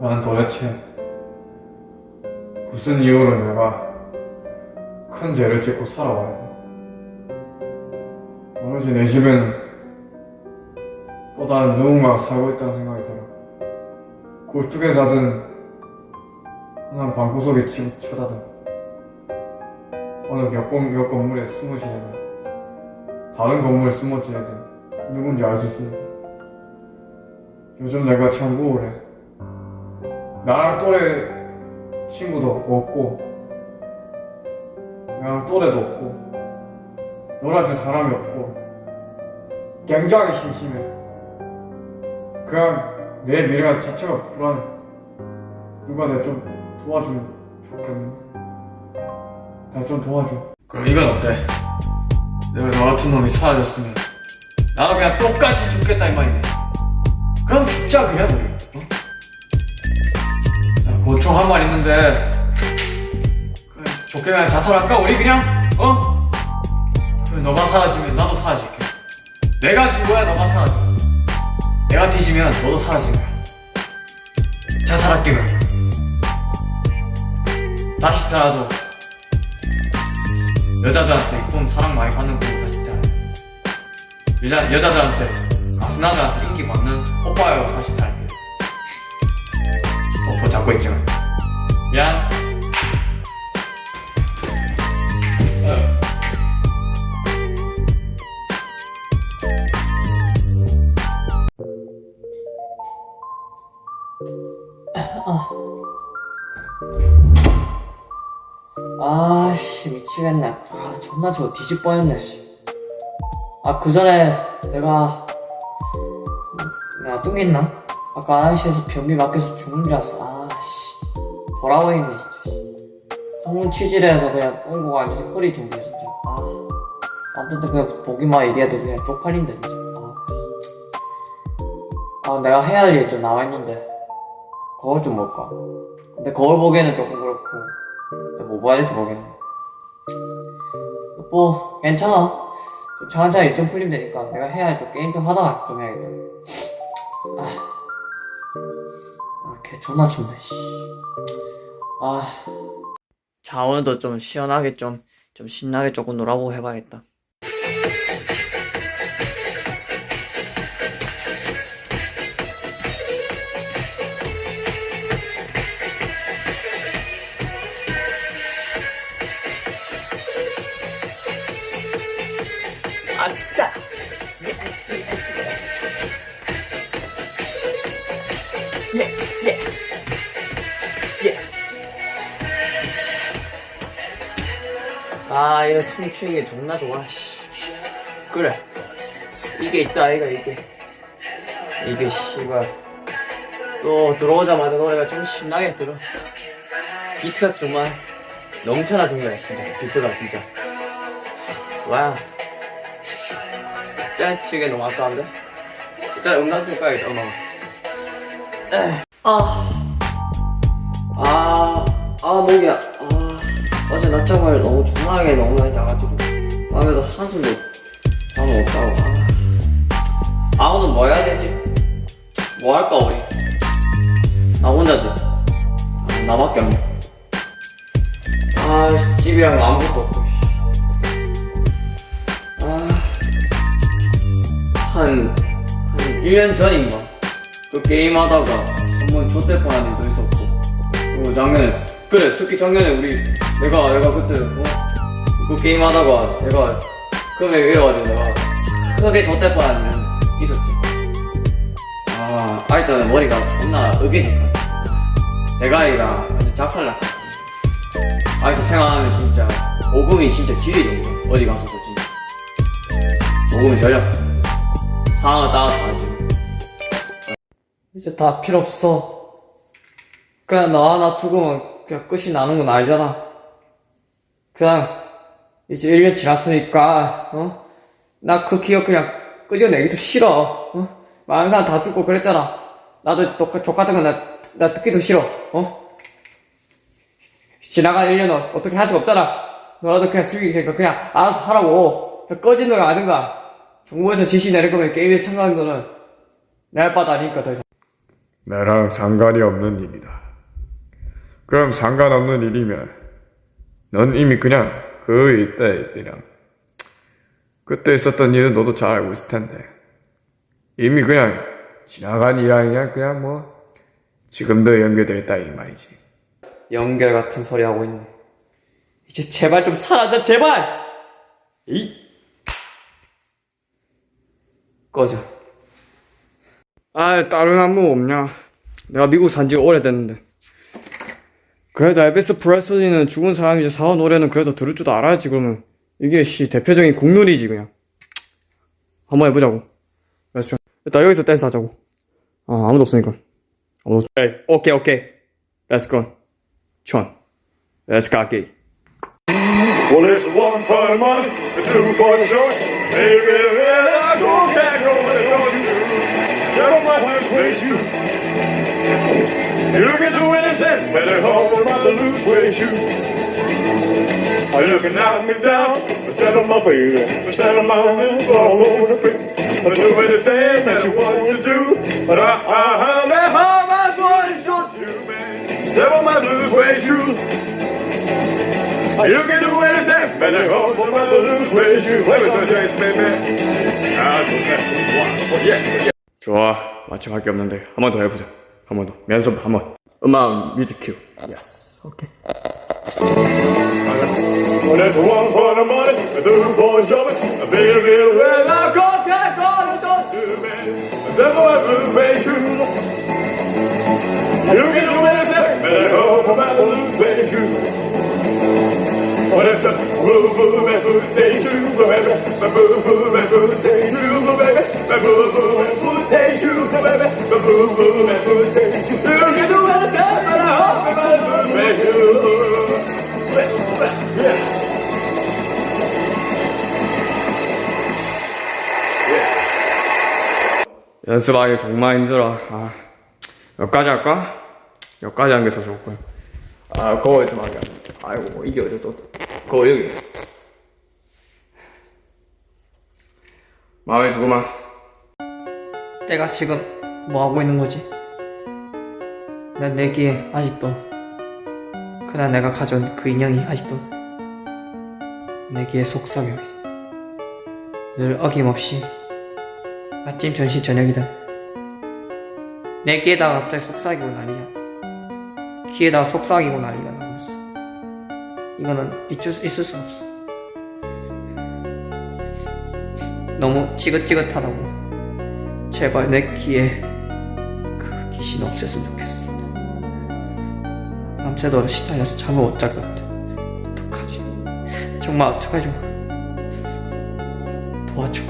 나는 도대체 무슨 이유로 내가 큰 죄를 짓고 살아와야 돼? 오로지 내 집에는 또 다른 누군가가 살고 있다는 생각이 들어. 굴뚝에 자든 하나는 방구석에 치고 쳐다든 어느 옆, 건- 옆 건물에 숨어 지내든 다른 건물에 숨어 지내든 누군지 알 수 있으니까 요즘 내가 참 우울해. 나랑 또래 친구도 없고 나랑 또래도 없고 놀아줄 사람이 없고 굉장히 심심해. 그냥 내 미래가 자체가 불안해. 누가 내 좀 도와주면 좋겠네 나좀 도와줘. 그럼 이건 어때? 내가 너 같은 놈이 사라졌으면 나도 그냥 똑같이 죽겠다 이 말이네. 그럼 죽자 그냥 우리. 어? 야, 고총 한 말 있는데 그래, 좋게 그냥 자살할까 우리 그냥? 어? 그래 너가 사라지면 나도 사라질게. 내가 죽어야 너가 사라져. 내가 뒤지면 너도 사라진 거야. 자살할게 그럼 다시 태어나도 여자들한테 좀 사랑 많이 받는 걸로 다시 태어나 여자, 여자들한테 아스나들한테 인기 많는 오빠요. 다시 태어날게 뽀뽀 잡고 있지만 미안 미치겠네. 아 존나 저거 뒤집 뻔했네 아 그 전에 내가 내가 뚱했나? 아까 아저씨에서 변비 맞게서 죽는 줄 알았어. 아씨. 돌아버리네 진짜 항문 취질해서 그냥 온 거가 아니지 허리 종류야 진짜. 아 아무튼 그냥 보기만 얘기해도 그냥 쪽팔린다 진짜. 아, 아 내가 해야 할 일좀 나와있는데. 거울 좀 볼까? 근데 거울 보기에는 조금 그렇고. 뭐 봐야 될지 모르겠네. 뭐, 괜찮아. 좀 천천히 좀 풀리면 되니까 내가 해야 할또 게임 좀 하다가 좀 해야겠다. 아, 아, 걔 존나 춥네, 씨. 아. 자, 오늘도 좀 시원하게 좀, 좀 신나게 조금 놀아보고 해봐야겠다. 예, 예, 예. 아, 이거 춤추는 게 존나 좋아, 씨. 그래. 이게 있다, 아이가, 이게. 이게, 씨발. 또 들어오자마자 노래가 좀 신나게 들어. 비트가 정말 넘쳐나준 거야, 진짜. 비트가, 진짜. 와우. 댄스 치기 너무 아까운데? 일단 음악 좀 까야겠다 음악 아. 아, 아, 목이야. 아, 어제 낮잠을 너무 조용하게 너무 많이 자가지고. 밤에도 한숨도 잠을 못 자고. 아. 아, 오늘 뭐 해야 되지? 뭐 할까, 우리? 나 혼자지? 아, 나밖에 없네. 아, 씨, 집이랑 아무것도 없고, 씨. 아. 한, 한 1년 전인가 그 게임 하다가 한번 좆될 뻔한 일도 있었고. 그리고 작년에 그래 특히 작년에 우리 내가 내가 그때 어? 그 게임 하다가 내가 금액 이래가지고 내가 크게 좆될 뻔한 일은 있었지. 아 하여튼 머리가 존나 아이가 완전 작살났다. 아이고 생각하면 진짜 오금이 진짜 지리 정도 어디 가서도 진짜. 오금이 저려 상황에 따라 다르지. 이제 다 필요 없어. 그냥 너 하나 죽으면 그냥 끝이 나는 건 알잖아. 그냥 이제 1년 지났으니까 어? 나 그 기억 그냥 끄집어내기도 싫어. 어? 많은 사람 다 죽고 그랬잖아. 나도 똑같 족같은 건나 나 듣기도 싫어. 어? 지나간 1년은 어떻게 할 수가 없잖아. 너라도 그냥 죽이기 테니까 그냥 알아서 하라고. 그냥 꺼지는가 아는가. 정부에서 지시 내릴 거면 게임에 참가하는 거는 내할 바도 아니니까 더 이상. 나랑 상관이 없는 일이다. 그럼 상관없는 일이면 넌 이미 그냥 그 이때 이때랑 그때 있었던 일은 너도 잘 알고 있을 텐데 이미 그냥 지나간 일 아니냐 그냥 뭐 지금도 연결되어 있다 이 말이지. 연결 같은 소리 하고 있네. 이제 제발 좀 사라져, 제발! 이 꺼져. 아, 다른 안무 없냐? 내가 미국 산지 오래됐는데. 그래도 엘비스 프레슬리는 죽은 사람이 이제 사온 노래는 그래도 들을 줄도 알아야지, 그러면. 이게, 씨, 대표적인 국룰이지, 그냥. 한번 해보자고. 알았어. 일단 여기서 댄스 하자고. 아, 아무도 없으니까. 아무도 없... 에이, 오케이, 오케이. Let's go. 천. Let's go. Well, it's one for money, two for the show. Baby, I don't care Get my hands, raise you. You can do anything, better hold by the loop with you. I look and knock me down, I set on my feet, I set on my hands all over the place. I do anything that you want to do, but I, I, I, let all my boys short you, man. Set on my blue way shoes. You can do anything, but I hope the mother lose with. Let me turn tell you, baby. Ah, okay. Wow. Well, yeah. yeah. 좋아 맞춰갈 게 없는데 한 번 더 해보자 한 번 더 연습 한번 음악 뮤직 큐 예스 오케이 Well, there's one for the money, and two for the shopping. A big bill where I go, can't go, no, don't do me. Never have to face you. You can do anything, better hope for my lose with you. Oh, that's a 연습하기 정말 힘들어 아, 여기까지 할까? 여기까지 하는 게더 거야 아 거울 좀 하게 아이고 뭐 이게 어디 또 거울 여기 마음에 두고만 내가 지금 뭐 하고 있는 거지? 난내 귀에 아직도 그날 내가 가져온 그 인형이 아직도 내 귀에 속삭여. 늘 어김없이 아침, 점심, 저녁이든 내 귀에다가 갑자기 속삭이고 난리야. 귀에다가 속삭이고 난리가 나고 있어. 이거는 있을 수 없어. 너무 지긋지긋하다고. 제발 내 귀에 그 귀신 없앴으면 좋겠어. 밤새도록 시달려서 잠을 못 잘 것 같아. 어떡하지? 정말 어떡하죠? 도와줘.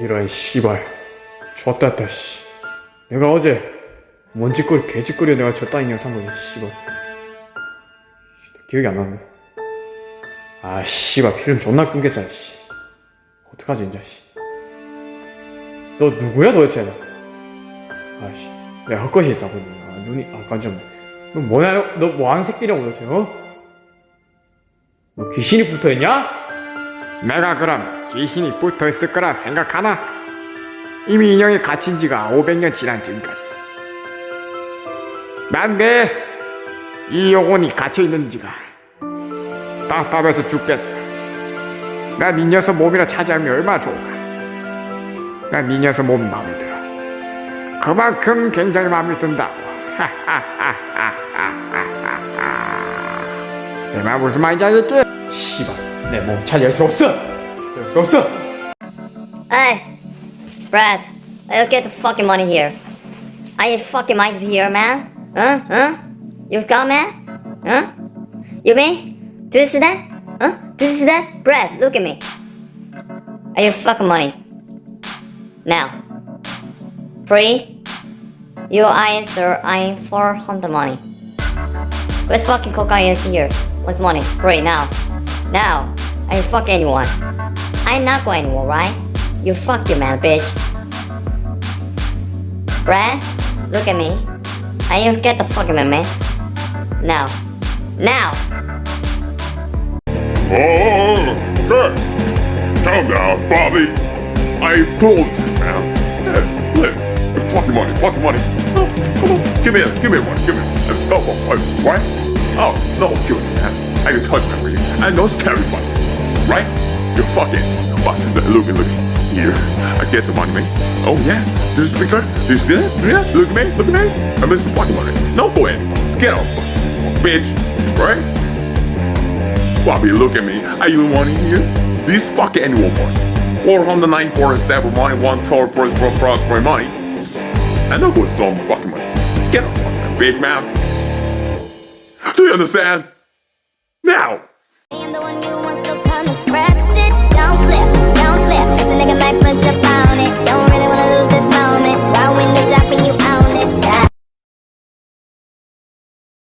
이런 씨발 좆됐다 씨 내가 어제 뭔 짓거리 개짓거리에 내가 저따 인형 산 거지 씨발 기억이 안 나네 아 씨발 필름 존나 끊겼잖아 씨 어떡하지 인자 씨 너 누구야 도대체? 아씨 내가 헛것이 있다고 아 눈이 아 깜짝이야 너 뭐냐 너 뭐하는 새끼냐고 도대체 어? 너 귀신이 붙어 있냐? 내가 그럼 귀신이 붙어 있을 거라 생각하나? 이미 인형이 갇힌 지가 500년 지난 지금까지. 난내이 영혼이 갇혀 있는 지가 답답해서 죽겠어? 난 이 녀석 몸이라 차지하면 얼마나 좋을까 난 이 녀석 몸이 마음에 들어 그만큼 굉장히 마음에 든다고 내 말 무슨 말인지 알겠지? 씨발 내 몸 차지할 수 없어 할 수 없어 Hey, Brad, I'll get the fucking money here. I need fucking money here, man. Huh? Huh? You've got man? Huh? You mean? Do you see that? Huh? Do you see that? Brad, look at me. I need fucking money. Now. Breathe. Your answer, I am for hundred money. Where's fucking cocaine is here? What's money? Breathe now. Now. I ain't fuck anyone. I'm not going anywhere, right? You fuck you, man, bitch. Brad, look at me. I you get the fucking man, man. Now. Now! Oh, okay. Calm down, Bobby. I told you, your money, fuck your money. Oh, come on, give me it, give me money, give me it. Oh, oh, oh, what? Oh, no, kill me, man. I can touch ring. I know scary money, right? You're fucking. Fuck, look, look, here. I get the money, man. Oh, yeah? This speaker? Do you see that? Yeah, look at me, look at me. I'm Mr. Fucking money. No go anymore. Get out, bitch. Right? Bobby, look at me. Are you money here? This fucking anyone money. Or on the 9 4 and 7 money, 1 12 for his my money. I know what's on fucking money. Get off fucking big mouth. Do you understand? Now!